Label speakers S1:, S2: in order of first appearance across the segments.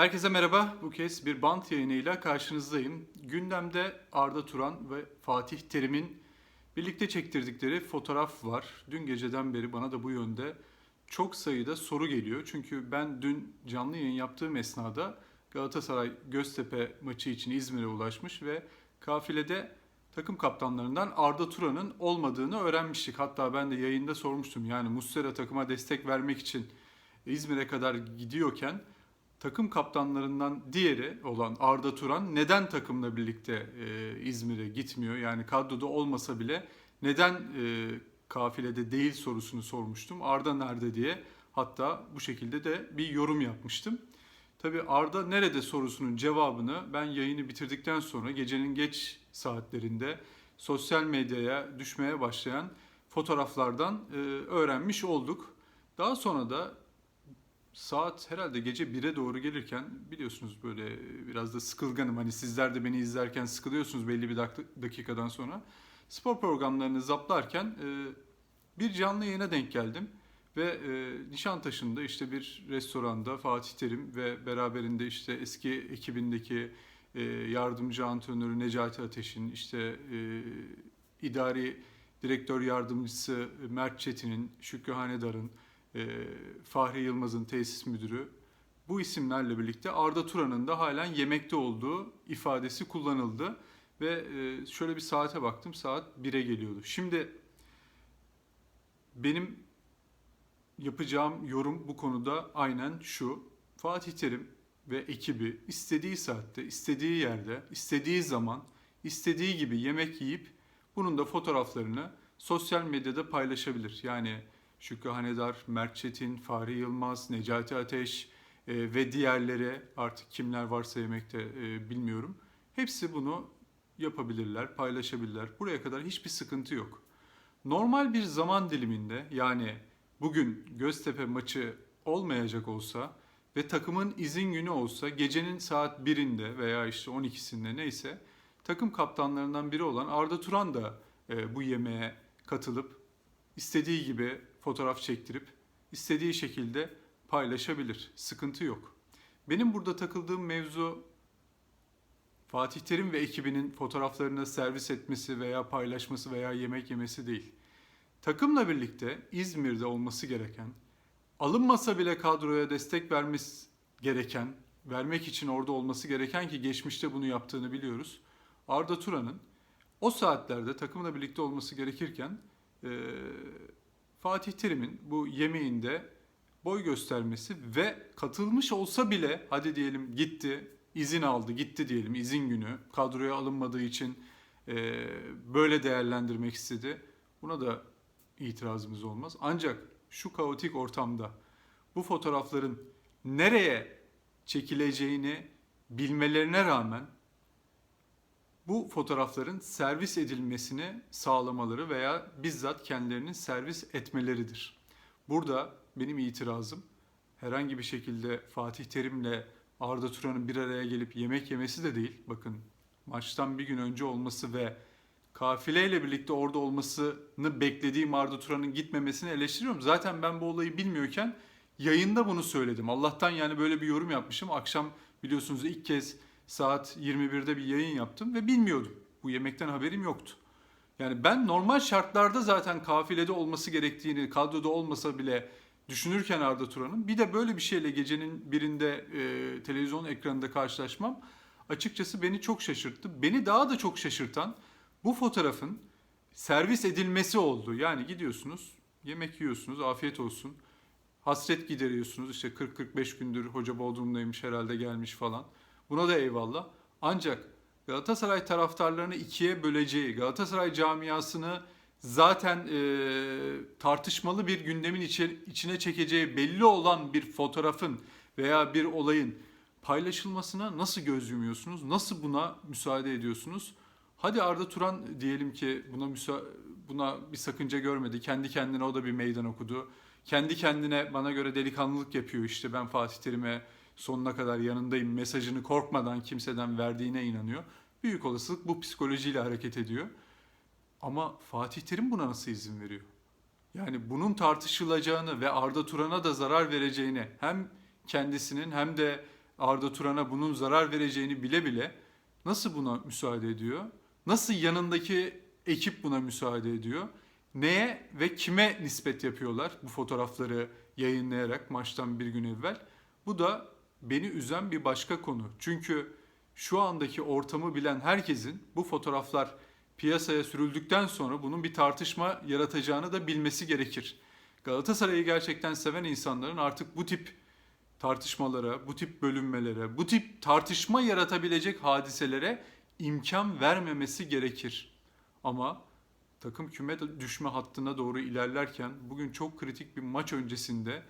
S1: Herkese merhaba. Bu kez bir bant yayınıyla karşınızdayım. Gündemde Arda Turan ve Fatih Terim'in birlikte çektirdikleri fotoğraf var. Dün geceden beri bana da bu yönde çok sayıda soru geliyor. Çünkü ben dün canlı yayın yaptığım esnada Galatasaray Göztepe maçı için İzmir'e ulaşmış ve kafilede takım kaptanlarından Arda Turan'ın olmadığını öğrenmiştik. Hatta ben de yayında sormuştum. Yani Muslera takıma destek vermek için İzmir'e kadar gidiyorken takım kaptanlarından diğeri olan Arda Turan neden takımla birlikte e, İzmir'e gitmiyor? Yani kadroda olmasa bile neden e, kafilede değil sorusunu sormuştum. Arda nerede diye hatta bu şekilde de bir yorum yapmıştım. Tabii Arda nerede sorusunun cevabını ben yayını bitirdikten sonra gecenin geç saatlerinde sosyal medyaya düşmeye başlayan fotoğraflardan e, öğrenmiş olduk. Daha sonra da saat herhalde gece 1'e doğru gelirken biliyorsunuz böyle biraz da sıkılganım. Hani sizler de beni izlerken sıkılıyorsunuz belli bir dak- dakikadan sonra. Spor programlarını zaplarken e, bir canlı yayına denk geldim. Ve e, Nişantaşı'nda işte bir restoranda Fatih Terim ve beraberinde işte eski ekibindeki e, yardımcı antrenörü Necati Ateş'in işte e, idari direktör yardımcısı Mert Çetin'in, Şükrü Hanedar'ın, e, Fahri Yılmaz'ın tesis müdürü bu isimlerle birlikte Arda Turan'ın da halen yemekte olduğu ifadesi kullanıldı. Ve e, şöyle bir saate baktım saat 1'e geliyordu. Şimdi benim yapacağım yorum bu konuda aynen şu. Fatih Terim ve ekibi istediği saatte, istediği yerde, istediği zaman, istediği gibi yemek yiyip bunun da fotoğraflarını sosyal medyada paylaşabilir. Yani Şükrü Hanedar, Mert Çetin, Fahri Yılmaz, Necati Ateş e, ve diğerleri artık kimler varsa yemekte e, bilmiyorum. Hepsi bunu yapabilirler, paylaşabilirler. Buraya kadar hiçbir sıkıntı yok. Normal bir zaman diliminde yani bugün Göztepe maçı olmayacak olsa ve takımın izin günü olsa gecenin saat 1'inde veya işte 12'sinde neyse takım kaptanlarından biri olan Arda Turan da e, bu yemeğe katılıp istediği gibi fotoğraf çektirip istediği şekilde paylaşabilir. Sıkıntı yok. Benim burada takıldığım mevzu Fatih Terim ve ekibinin fotoğraflarını servis etmesi veya paylaşması veya yemek yemesi değil. Takımla birlikte İzmir'de olması gereken, alınmasa bile kadroya destek vermesi gereken, vermek için orada olması gereken ki geçmişte bunu yaptığını biliyoruz. Arda Turan'ın o saatlerde takımla birlikte olması gerekirken e, Fatih Terim'in bu yemeğinde boy göstermesi ve katılmış olsa bile hadi diyelim gitti, izin aldı, gitti diyelim izin günü kadroya alınmadığı için e, böyle değerlendirmek istedi. Buna da itirazımız olmaz. Ancak şu kaotik ortamda bu fotoğrafların nereye çekileceğini bilmelerine rağmen bu fotoğrafların servis edilmesini sağlamaları veya bizzat kendilerinin servis etmeleridir. Burada benim itirazım herhangi bir şekilde Fatih Terim'le Arda Turan'ın bir araya gelip yemek yemesi de değil. Bakın maçtan bir gün önce olması ve kafileyle birlikte orada olmasını beklediğim Arda Turan'ın gitmemesini eleştiriyorum. Zaten ben bu olayı bilmiyorken yayında bunu söyledim. Allah'tan yani böyle bir yorum yapmışım. Akşam biliyorsunuz ilk kez saat 21'de bir yayın yaptım ve bilmiyordum. Bu yemekten haberim yoktu. Yani ben normal şartlarda zaten kafilede olması gerektiğini, kadroda olmasa bile düşünürken Arda Turan'ın bir de böyle bir şeyle gecenin birinde e, televizyon ekranında karşılaşmam açıkçası beni çok şaşırttı. Beni daha da çok şaşırtan bu fotoğrafın servis edilmesi oldu. Yani gidiyorsunuz, yemek yiyorsunuz, afiyet olsun. Hasret gideriyorsunuz. İşte 40-45 gündür hoca Bodrum'daymış herhalde gelmiş falan. Buna da eyvallah. Ancak Galatasaray taraftarlarını ikiye böleceği, Galatasaray camiasını zaten e, tartışmalı bir gündemin içe, içine çekeceği belli olan bir fotoğrafın veya bir olayın paylaşılmasına nasıl göz yumuyorsunuz? Nasıl buna müsaade ediyorsunuz? Hadi Arda Turan diyelim ki buna müsa buna bir sakınca görmedi. Kendi kendine o da bir meydan okudu. Kendi kendine bana göre delikanlılık yapıyor işte ben Fatih Terim'e sonuna kadar yanındayım mesajını korkmadan kimseden verdiğine inanıyor. Büyük olasılık bu psikolojiyle hareket ediyor. Ama Fatih Terim buna nasıl izin veriyor? Yani bunun tartışılacağını ve Arda Turan'a da zarar vereceğini hem kendisinin hem de Arda Turan'a bunun zarar vereceğini bile bile nasıl buna müsaade ediyor? Nasıl yanındaki ekip buna müsaade ediyor? Neye ve kime nispet yapıyorlar bu fotoğrafları yayınlayarak maçtan bir gün evvel? Bu da beni üzen bir başka konu. Çünkü şu andaki ortamı bilen herkesin bu fotoğraflar piyasaya sürüldükten sonra bunun bir tartışma yaratacağını da bilmesi gerekir. Galatasaray'ı gerçekten seven insanların artık bu tip tartışmalara, bu tip bölünmelere, bu tip tartışma yaratabilecek hadiselere imkan vermemesi gerekir. Ama takım küme düşme hattına doğru ilerlerken bugün çok kritik bir maç öncesinde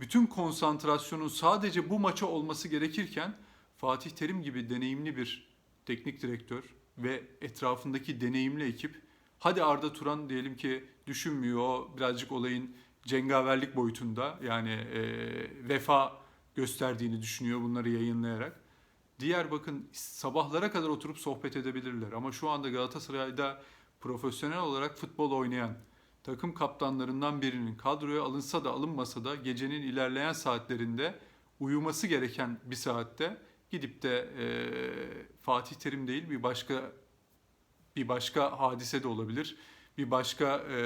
S1: bütün konsantrasyonun sadece bu maça olması gerekirken Fatih Terim gibi deneyimli bir teknik direktör ve etrafındaki deneyimli ekip hadi Arda Turan diyelim ki düşünmüyor o birazcık olayın cengaverlik boyutunda yani e, vefa gösterdiğini düşünüyor bunları yayınlayarak. Diğer bakın sabahlara kadar oturup sohbet edebilirler ama şu anda Galatasaray'da profesyonel olarak futbol oynayan takım kaptanlarından birinin kadroya alınsa da alınmasa da gecenin ilerleyen saatlerinde uyuması gereken bir saatte gidip de e, Fatih Terim değil bir başka bir başka hadise de olabilir, bir başka e,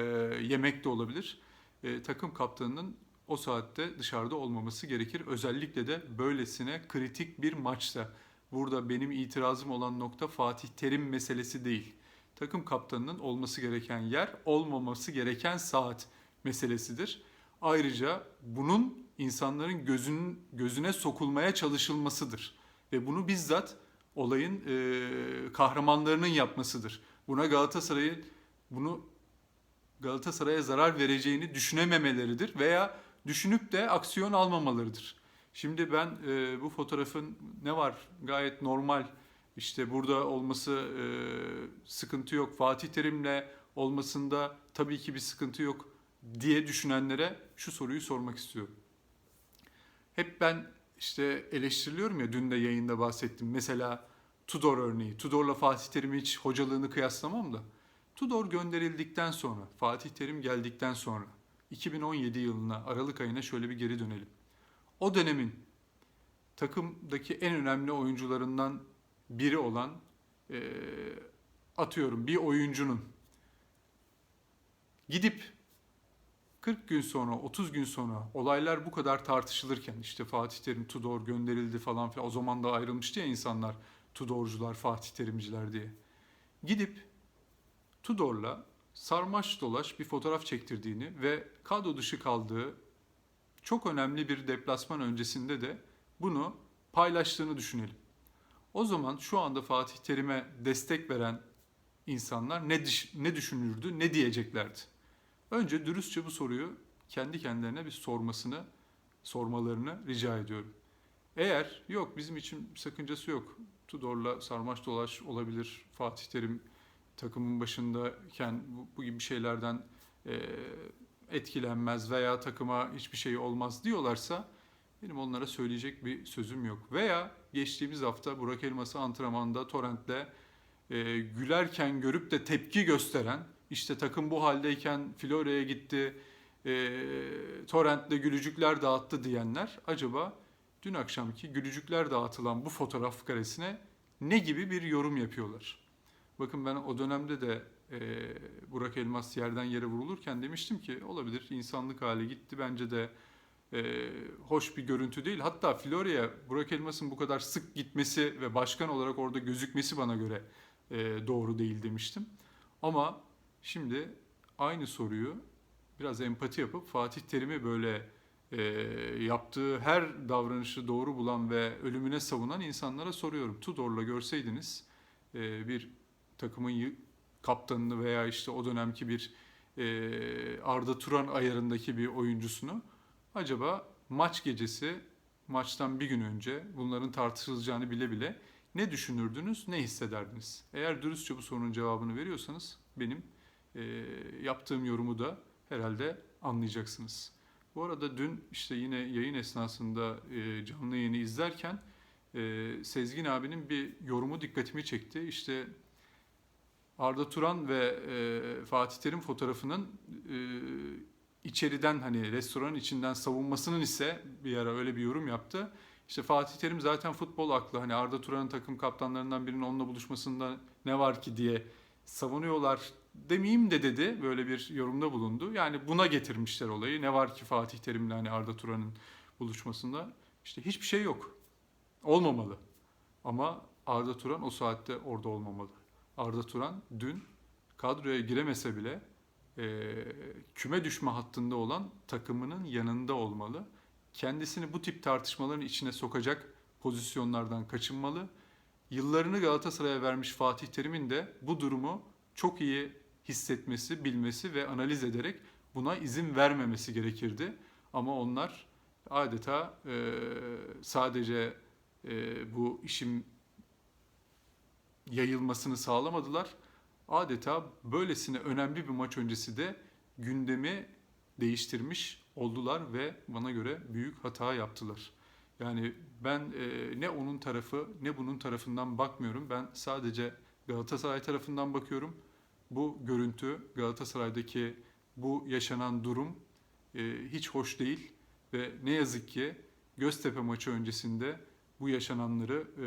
S1: yemek de olabilir. E, takım kaptanının o saatte dışarıda olmaması gerekir. Özellikle de böylesine kritik bir maçta. Burada benim itirazım olan nokta Fatih Terim meselesi değil. Takım kaptanının olması gereken yer, olmaması gereken saat meselesidir. Ayrıca bunun insanların gözünün gözüne sokulmaya çalışılmasıdır ve bunu bizzat olayın e, kahramanlarının yapmasıdır. Buna Galatasaray'ın bunu Galatasaray'a zarar vereceğini düşünememeleridir veya düşünüp de aksiyon almamalarıdır. Şimdi ben e, bu fotoğrafın ne var gayet normal işte burada olması e, sıkıntı yok. Fatih Terim'le olmasında tabii ki bir sıkıntı yok diye düşünenlere şu soruyu sormak istiyorum. Hep ben işte eleştiriliyorum ya dün de yayında bahsettim. Mesela Tudor örneği. Tudor'la Fatih Terim'i hiç hocalığını kıyaslamam da. Tudor gönderildikten sonra, Fatih Terim geldikten sonra 2017 yılına, Aralık ayına şöyle bir geri dönelim. O dönemin takımdaki en önemli oyuncularından biri olan e, atıyorum bir oyuncunun gidip 40 gün sonra, 30 gün sonra olaylar bu kadar tartışılırken işte Fatih Terim Tudor gönderildi falan filan o zaman da ayrılmıştı ya insanlar Tudorcular, Fatih Terimciler diye. Gidip Tudor'la sarmaş dolaş bir fotoğraf çektirdiğini ve kadro dışı kaldığı çok önemli bir deplasman öncesinde de bunu paylaştığını düşünelim. O zaman şu anda Fatih Terim'e destek veren insanlar ne, ne düşünürdü, ne diyeceklerdi? Önce dürüstçe bu soruyu kendi kendilerine bir sormasını, sormalarını rica ediyorum. Eğer yok bizim için sakıncası yok. Tudor'la sarmaş dolaş olabilir. Fatih Terim takımın başındayken bu, bu gibi şeylerden e, etkilenmez veya takıma hiçbir şey olmaz diyorlarsa benim onlara söyleyecek bir sözüm yok. Veya geçtiğimiz hafta Burak Elmas'ı antrenmanda Torrent'le e, gülerken görüp de tepki gösteren işte takım bu haldeyken Florya'ya gitti, e, Torrent'le gülücükler dağıttı diyenler acaba dün akşamki gülücükler dağıtılan bu fotoğraf karesine ne gibi bir yorum yapıyorlar? Bakın ben o dönemde de e, Burak Elmas yerden yere vurulurken demiştim ki olabilir insanlık hali gitti bence de e, hoş bir görüntü değil. Hatta Florya'ya Burak Elmas'ın bu kadar sık gitmesi ve başkan olarak orada gözükmesi bana göre e, doğru değil demiştim. Ama Şimdi aynı soruyu biraz empati yapıp Fatih Terim'i böyle e, yaptığı her davranışı doğru bulan ve ölümüne savunan insanlara soruyorum. Tudor'la görseydiniz e, bir takımın kaptanını veya işte o dönemki bir e, Arda Turan ayarındaki bir oyuncusunu acaba maç gecesi maçtan bir gün önce bunların tartışılacağını bile bile ne düşünürdünüz, ne hissederdiniz? Eğer dürüstçe bu sorunun cevabını veriyorsanız benim e, yaptığım yorumu da herhalde anlayacaksınız. Bu arada dün işte yine yayın esnasında e, canlı yayını izlerken e, Sezgin abinin bir yorumu dikkatimi çekti. İşte Arda Turan ve e, Fatih Terim fotoğrafının e, içeriden hani restoranın içinden savunmasının ise bir ara öyle bir yorum yaptı. İşte Fatih Terim zaten futbol aklı hani Arda Turan'ın takım kaptanlarından birinin onunla buluşmasında ne var ki diye savunuyorlar demeyeyim de dedi böyle bir yorumda bulundu. Yani buna getirmişler olayı. Ne var ki Fatih Terim'le hani Arda Turan'ın buluşmasında? İşte hiçbir şey yok. Olmamalı. Ama Arda Turan o saatte orada olmamalı. Arda Turan dün kadroya giremese bile e, küme düşme hattında olan takımının yanında olmalı. Kendisini bu tip tartışmaların içine sokacak pozisyonlardan kaçınmalı. Yıllarını Galatasaray'a vermiş Fatih Terim'in de bu durumu çok iyi hissetmesi, bilmesi ve analiz ederek buna izin vermemesi gerekirdi. Ama onlar adeta e, sadece e, bu işin yayılmasını sağlamadılar. Adeta böylesine önemli bir maç öncesi de gündemi değiştirmiş oldular ve bana göre büyük hata yaptılar. Yani ben e, ne onun tarafı ne bunun tarafından bakmıyorum. Ben sadece Galatasaray tarafından bakıyorum. Bu görüntü Galatasaray'daki bu yaşanan durum e, hiç hoş değil ve ne yazık ki Göztepe maçı öncesinde bu yaşananları e,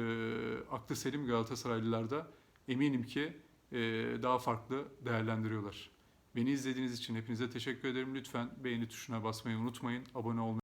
S1: aklı selim Galatasaraylılar da eminim ki daha farklı değerlendiriyorlar. Beni izlediğiniz için hepinize teşekkür ederim. Lütfen beğeni tuşuna basmayı unutmayın. Abone olmayı